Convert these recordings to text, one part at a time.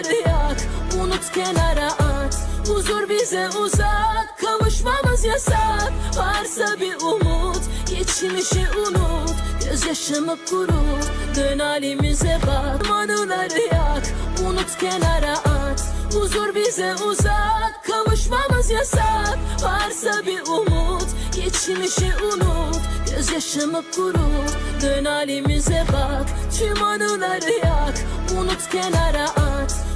anıları yak Unut kenara at. Huzur bize uzak Kavuşmamız yasak. Varsa bir umut Geçmişi unut. Gözyaşımı kurut Dön halimize bak. Anıları yak Unut kenara at. Huzur bize uzak Kavuşmamız yasak. Varsa bir umut Geçmişi unut. Gözyaşımı kurut Dön halimize bak. Tüm anıları yak Unut kenara at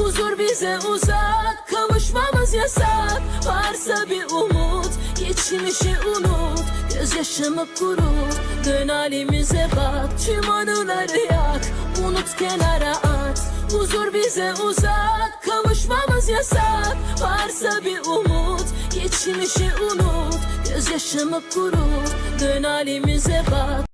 Huzur bize uzak Kavuşmamız yasak. Varsa bir umut Geçmişi unut. Gözyaşımı kurut Dön halimize bak. Tüm anıları yak Unut kenara at. Huzur bize uzak Kavuşmamız yasak. Varsa bir umut Geçmişi unut. Gözyaşımı kurut Dön halimize bak